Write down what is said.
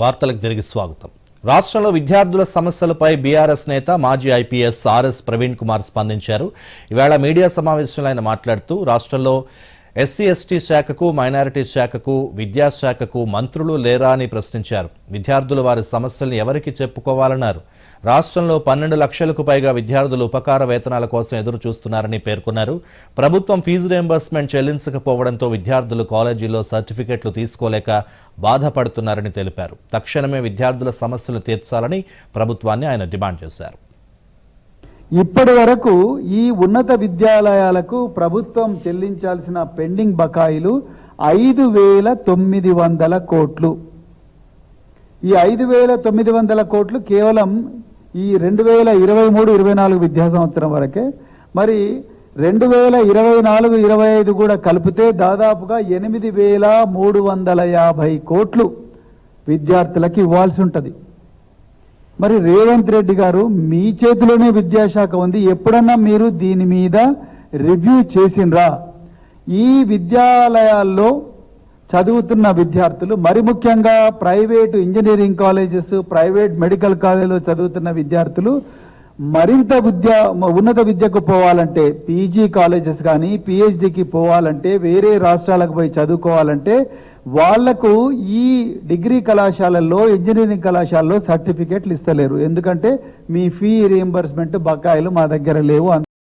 వార్తలకు తిరిగి స్వాగతం. రాష్ట్రంలో విద్యార్థుల సమస్యలపై బీఆర్ఎస్ నేత మాజీ ఐపీఎస్ ఆర్ఎస్ ప్రవీణ్ కుమార్ స్పందించారు. ఈవేళ మీడియా సమావేశంలో ఆయన మాట్లాడుతూ రాష్ట్రంలో ఎస్సీ ఎస్టీ శాఖకు మైనారిటీ శాఖకు విద్యాశాఖకు మంత్రులు లేరా అని ప్రశ్నించారు. విద్యార్థులు వారి సమస్యల్ని ఎవరికి చెప్పుకోవాలన్నారు? రాష్ట్రంలో పన్నెండు లక్షలకు పైగా విద్యార్థులు ఉపకార వేతనాల కోసం ఎదురు చూస్తున్నారని పేర్కొన్నారు. ప్రభుత్వం ఫీజు రియంబర్స్మెంట్ చెల్లించకపోవడంతో విద్యార్థులు కాలేజీల్లో సర్టిఫికెట్లు తీసుకోలేక బాధపడుతున్నారని తెలిపారు. తక్షణమే విద్యార్థుల సమస్యలు తీర్చాలని ప్రభుత్వాన్ని ఆయన డిమాండ్ చేశారు. ఇప్పటి వరకు ఈ ఉన్నత విద్యాలయాలకు ప్రభుత్వం చెల్లించాల్సిన పెండింగ్ బకాయిలు ఐదు వేల తొమ్మిది వందల కోట్లు. ఈ ఐదు వేల తొమ్మిది వందల కోట్లు కేవలం ఈ రెండు వేల ఇరవై మూడు ఇరవై నాలుగు విద్యా సంవత్సరం వరకే. మరి రెండు వేల ఇరవై నాలుగు ఇరవై ఐదు కూడా కలిపితే దాదాపుగా ఎనిమిది వేల మూడు వందల యాభై కోట్లు విద్యార్థులకు ఇవ్వాల్సి ఉంటుంది. మరి రేవంత్ రెడ్డి గారు మీ చేతిలోనే విద్యాశాఖ ఉంది. ఎప్పుడన్నా మీరు దీని మీద రివ్యూ చేసిండ్రా? ఈ విద్యాలయాల్లో చదువుతున్న విద్యార్థులు మరి ముఖ్యంగా private engineering colleges private medical కాలేజీలో చదువుతున్న విద్యార్థులు మరింత విద్య ఉన్నత విద్యకు పోవాలంటే పీజీ కాలేజెస్ కానీ పిహెచ్డికి పోవాలంటే వేరే రాష్ట్రాలకు పోయి చదువుకోవాలంటే వాళ్ళకు ఈ డిగ్రీ కళాశాలల్లో ఇంజనీరింగ్ కళాశాలలో సర్టిఫికేట్లు ఇస్తలేరు. ఎందుకంటే మీ ఫీ రియంబర్స్మెంట్ బకాయిలు మా దగ్గర లేవు.